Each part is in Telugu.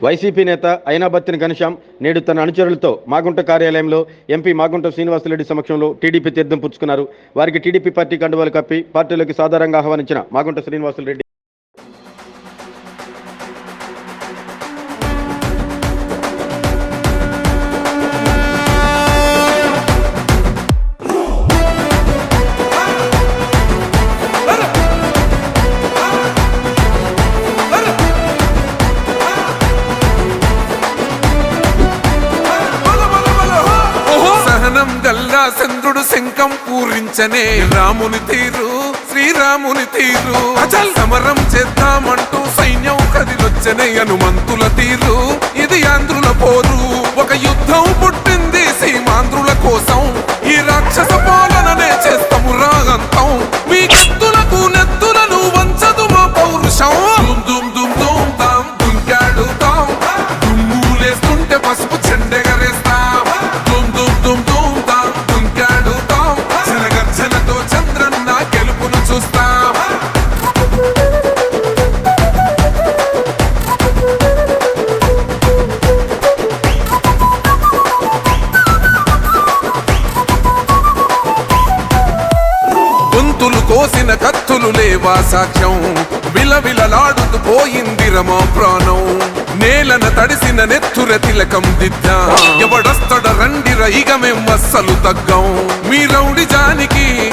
వైసీపీ నేత అయినాబత్తిన ఘనశ్యాం నేడు తన అనుచరులతో మాగుంట కార్యాలయంలో ఎంపీ మాగుంట శ్రీనివాసరెడ్డి సమక్షంలో టీడీపీ తీర్థం పుచ్చుకున్నారు. వారికి టీడీపీ పార్టీ కండువాలు కప్పి పార్టీలోకి సాధారణంగా ఆహ్వానించిన మాగుంట శ్రీనివాసరెడ్డి పూరించనే రాముని తీరు శ్రీరాముని తీరు. అచల్ సమరం చేద్దామంటూ సైన్యం కదిలొచ్చనే హనుమంతుల తీరు. ఇది ఆంధ్రుల పోరు ఒక యుద్ధం పుట్టింది. కత్తులు లేవా సాక్ష్యం? విలవిలలాడుతూ పోయింది రమా ప్రాణం. నేలన తడిసిన నెత్తుర తిలకం దిద్దా. ఎవడొస్తడ రండిర ఇక మేం అస్సలు తగ్గం. మీ రౌడి జానికి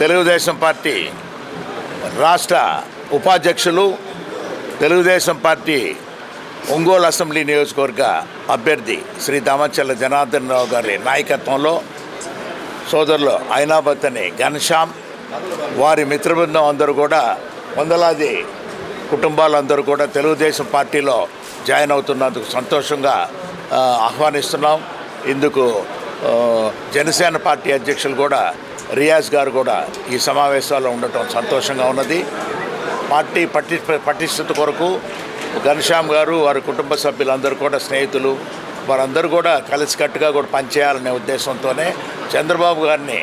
తెలుగుదేశం పార్టీ రాష్ట్ర ఉపాధ్యక్షులు తెలుగుదేశం పార్టీ ఒంగోలు అసెంబ్లీ నియోజకవర్గ అభ్యర్థి శ్రీ దామచల్ల జనార్దన్ రావు గారి నాయకత్వంలో సోదరులు ఐనాబత్ అని ఘనశ్యామ్ వారి మిత్రబృందం అందరూ కూడా వందలాది కుటుంబాలందరూ కూడా తెలుగుదేశం పార్టీలో జాయిన్ అవుతున్నందుకు సంతోషంగా ఆహ్వానిస్తున్నాం. ఇందుకు జనసేన పార్టీ అధ్యక్షులు కూడా రియాజ్ గారు కూడా ఈ సమావేశాల్లో ఉండటం సంతోషంగా ఉన్నది. పార్టీ పటి పటిష్టత కొరకు ఘనశ్యామ్ గారు వారి కుటుంబ సభ్యులందరూ కూడా స్నేహితులు వారందరూ కూడా కలిసికట్టుగా కూడా పనిచేయాలనే ఉద్దేశంతోనే చంద్రబాబు గారిని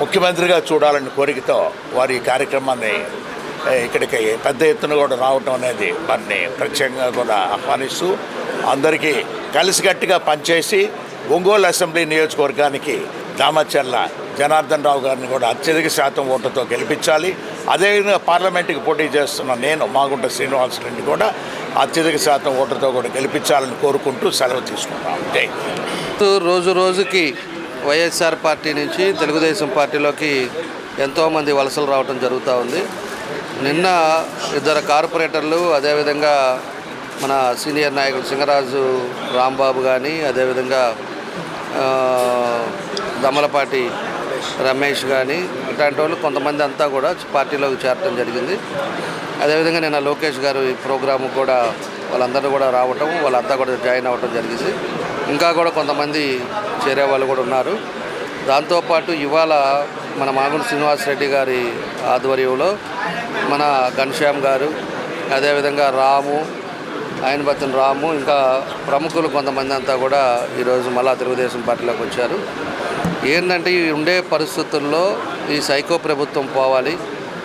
ముఖ్యమంత్రిగా చూడాలనే కోరికతో వారి ఈ కార్యక్రమాన్ని ఇక్కడికి పెద్ద ఎత్తున కూడా రావటం అనేది వారిని ప్రత్యేకంగా కూడా ఆహ్వానిస్తూ అందరికీ కలిసికట్టుగా పనిచేసి ఒంగోలు అసెంబ్లీ నియోజకవర్గానికి దామచర్ల జనార్దన్ రావు గారిని కూడా అత్యధిక శాతం ఓట్లతో గెలిపించాలి. అదేవిధంగా పార్లమెంటుకి పోటీ చేస్తున్న నేను మాగుంట శ్రీనివాసరెడ్డి కూడా అత్యధిక శాతం ఓట్లతో కూడా గెలిపించాలని కోరుకుంటూ సెలవు తీసుకుంటాం. జై రోజు రోజుకి వైఎస్ఆర్ పార్టీ నుంచి తెలుగుదేశం పార్టీలోకి ఎంతోమంది వలసలు రావడం జరుగుతూ ఉంది. నిన్న ఇద్దరు కార్పొరేటర్లు అదేవిధంగా మన సీనియర్ నాయకులు సింగరాజు రాంబాబు కానీ అదేవిధంగా దమలపాటి రమేష్ కానీ ఇట్లాంటి వాళ్ళు కొంతమంది అంతా కూడా పార్టీలోకి చేరటం జరిగింది. అదేవిధంగా నిన్న లోకేష్ గారు ఈ ప్రోగ్రాము కూడా వాళ్ళందరూ కూడా రావటం వాళ్ళంతా కూడా జాయిన్ అవ్వటం జరిగింది. ఇంకా కూడా కొంతమంది చేరే వాళ్ళు కూడా ఉన్నారు. దాంతోపాటు ఇవాళ మన మాగుంట శ్రీనివాసరెడ్డి గారి ఆధ్వర్యంలో మన ఘనశ్యామ్ గారు అదేవిధంగా రాము ఆయన బతిన రాము. ఇంకా ప్రముఖులు కొంతమంది అంతా కూడా ఈరోజు మళ్ళా తెలుగుదేశం పార్టీలోకి వచ్చారు. ఏంటంటే ఈ ఉండే పరిస్థితుల్లో ఈ సైకో ప్రభుత్వం పోవాలి.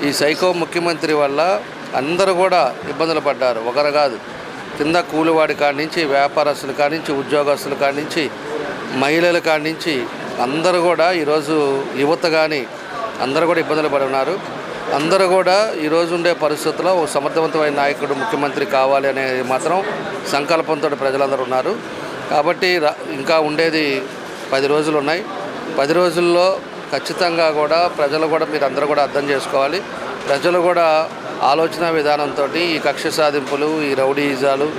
ఈ సైకో ముఖ్యమంత్రి వల్ల అందరూ కూడా ఇబ్బందులు పడ్డారు. ఒకరు కాదు. కింద కూలివాడి కానించి నుంచి కానించి ఉద్యోగస్తులు నుంచి మహిళలు కానించి నుంచి మహిళల నుంచి అందరూ కూడా ఈరోజు యువత కానీ అందరూ కూడా ఇబ్బందులు పడి ఉన్నారు అందరూ కూడా ఈరోజు ఉండే పరిస్థితుల్లో ఒక సమర్థవంతమైన నాయకుడు ముఖ్యమంత్రి కావాలి అనేది మాత్రం సంకల్పంతో ప్రజలందరూ ఉన్నారు. కాబట్టి రా- ఇంకా ఉండేది పది రోజులు ఉన్నాయి. పది రోజుల్లో ఖచ్చితంగా కూడా ప్రజలు కూడా మీరు అందరూ కూడా అర్థం చేసుకోవాలి. ప్రజలు కూడా ఆలోచన విధానంతో ఈ కక్ష సాధింపులు ఈ రౌడీజాలు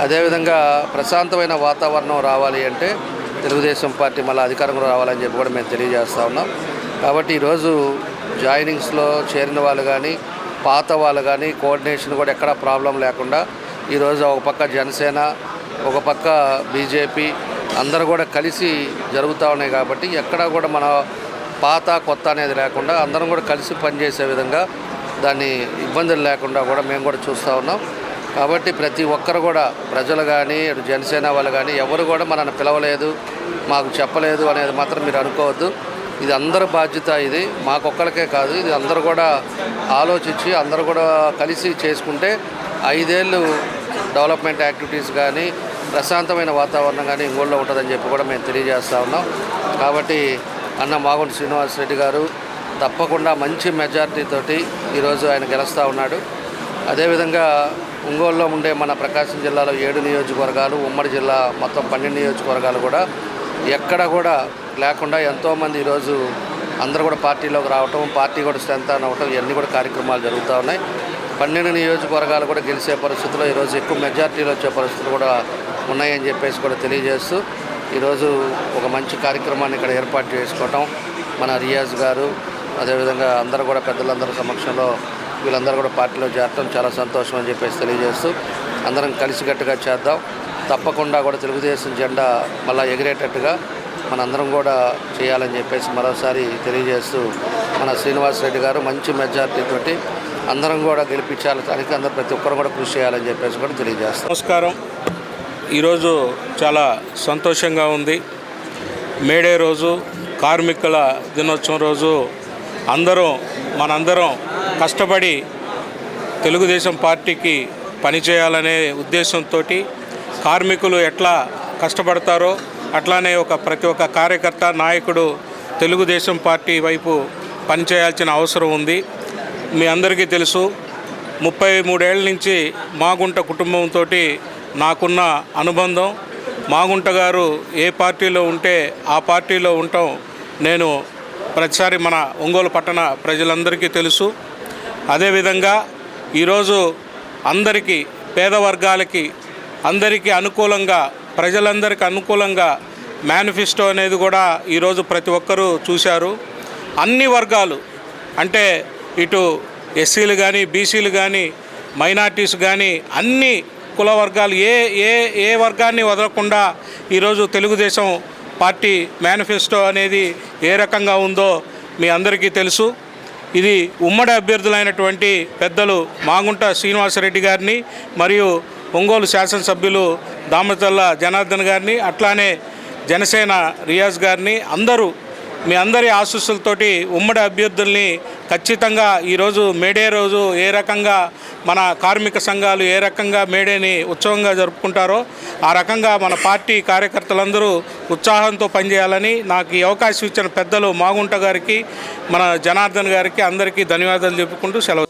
అదేవిధంగా ప్రశాంతమైన వాతావరణం రావాలి అంటే తెలుగుదేశం పార్టీ మళ్ళీ అధికారంలో రావాలని చెప్పి కూడా మేము తెలియజేస్తూ ఉన్నాం. కాబట్టి ఈరోజు జాయినింగ్స్లో చేరిన వాళ్ళు కానీ పాత వాళ్ళు కానీ కోఆర్డినేషన్ కూడా ఎక్కడా ప్రాబ్లం లేకుండా ఈరోజు ఒక పక్క జనసేన ఒక పక్క బీజేపీ అందరూ కూడా కలిసి జరుగుతూ ఉన్నాయి కాబట్టి ఎక్కడా కూడా మన పాత కొత్త అనేది లేకుండా అందరం కూడా కలిసి పనిచేసే విధంగా దాన్ని ఇబ్బందులు లేకుండా కూడా మేము కూడా చూస్తూ ఉన్నాం. కాబట్టి ప్రతి ఒక్కరు కూడా ప్రజలు కానీ జనసేన వాళ్ళు కానీ ఎవరు కూడా మనల్ని పిలవలేదు మాకు చెప్పలేదు అనేది మాత్రం మీరు అనుకోవద్దు. ఇది అందరి బాధ్యత ఇది. మాకొక్కరికే కాదు. ఇది అందరూ కూడా ఆలోచించి అందరూ కూడా కలిసి చేసుకుంటే ఐదేళ్ళు డెవలప్మెంట్ యాక్టివిటీస్ కానీ ప్రశాంతమైన వాతావరణం కానీ ఇంగోళ్ళలో ఉంటుందని చెప్పి కూడా మేము తెలియజేస్తూ ఉన్నాం. కాబట్టి అన్న మాగుంటి శ్రీనివాసరెడ్డి గారు తప్పకుండా మంచి మెజార్టీతోటి ఈరోజు ఆయన గెలుస్తూ ఉన్నాడు. అదేవిధంగా ఒంగోలులో ఉండే మన ప్రకాశం జిల్లాలో ఏడు నియోజకవర్గాలు ఉమ్మడి జిల్లా మొత్తం పన్నెండు నియోజకవర్గాలు కూడా ఎక్కడ కూడా లేకుండా ఎంతోమంది ఈరోజు అందరూ కూడా పార్టీలోకి రావటం పార్టీ కూడా స్ట్రెంత్ అవ్వటం ఇవన్నీ కూడా కార్యక్రమాలు జరుగుతూ ఉన్నాయి. పన్నెండు నియోజకవర్గాలు కూడా గెలిచే పరిస్థితుల్లో ఈరోజు ఎక్కువ మెజార్టీలు వచ్చే పరిస్థితులు కూడా ఉన్నాయని చెప్పేసి కూడా తెలియజేస్తూ ఈరోజు ఒక మంచి కార్యక్రమాన్ని ఇక్కడ ఏర్పాటు చేసుకోవటం మన రియాజ్ గారు అదేవిధంగా అందరూ కూడా పెద్దలందరి సమక్షంలో వీళ్ళందరూ కూడా పార్టీలో చేరటం చాలా సంతోషం అని చెప్పేసి తెలియజేస్తూ అందరం కలిసికట్టుగా చేద్దాం. తప్పకుండా కూడా తెలుగుదేశం జెండా మళ్ళీ ఎగిరేటట్టుగా మనందరం కూడా చేయాలని చెప్పేసి మరోసారి తెలియజేస్తూ మన శ్రీనివాస్ రెడ్డి గారు మంచి మెజార్టీ తోటి అందరం కూడా గెలిపించాలి దానికి అందరూ ప్రతి ఒక్కరు కూడా కృషి చేయాలని చెప్పేసి కూడా తెలియజేస్తాం. నమస్కారం. ఈరోజు చాలా సంతోషంగా ఉంది. మేడే రోజు కార్మికుల దినోత్సవం రోజు అందరం మనందరం కష్టపడి తెలుగుదేశం పార్టీకి పనిచేయాలనే ఉద్దేశంతో కార్మికులు ఎట్లా కష్టపడతారో అట్లానే ఒక ప్రతి ఒక్క కార్యకర్త నాయకుడు తెలుగుదేశం పార్టీ వైపు పనిచేయాల్సిన అవసరం ఉంది. మీ అందరికీ తెలుసు ముప్పై మూడేళ్ళ నుంచి మాగుంట కుటుంబంతో నాకున్న అనుబంధం. మాగుంట గారు ఏ పార్టీలో ఉంటే ఆ పార్టీలో ఉండటం నేను ప్రతిసారి మన ఒంగోలు పట్టణ ప్రజలందరికీ తెలుసు. అదేవిధంగా ఈరోజు అందరికీ పేద వర్గాలకి అందరికీ అనుకూలంగా ప్రజలందరికీ అనుకూలంగా మేనిఫెస్టో అనేది కూడా ఈరోజు ప్రతి ఒక్కరూ చూశారు. అన్ని వర్గాలు అంటే ఇటు ఎస్సీలు కానీ బీసీలు కానీ మైనార్టీస్ కానీ అన్ని కుల వర్గాలు ఏ ఏ ఏ వర్గాన్ని వదలకుండా ఈరోజు తెలుగుదేశం పార్టీ మేనిఫెస్టో అనేది ఏ రకంగా ఉందో మీ అందరికీ తెలుసు. ఇది ఉమ్మడి అభ్యర్థులైనటువంటి పెద్దలు మాగుంట శ్రీనివాసరెడ్డి గారిని మరియు ఒంగోలు శాసనసభ్యులు దామతల్ల జనార్దన్ గారిని అట్లానే జనసేన రియాజ్ గారిని అందరూ మీ అందరి ఆశీస్సులతోటి ఉమ్మడి అభ్యర్థుల్ని ఖచ్చితంగా ఈరోజు మేడే రోజు ఏ రకంగా మన కార్మిక సంఘాలు ఏ రకంగా మేడేని ఉత్సవంగా జరుపుకుంటారో ఆ రకంగా మన పార్టీ కార్యకర్తలందరూ ఉత్సాహంతో పనిచేయాలని నాకు ఈ అవకాశం ఇచ్చిన పెద్దలు మాగుంట గారికి మన జనార్దన్ గారికి అందరికీ ధన్యవాదాలు చెప్పుకుంటూ సెలవు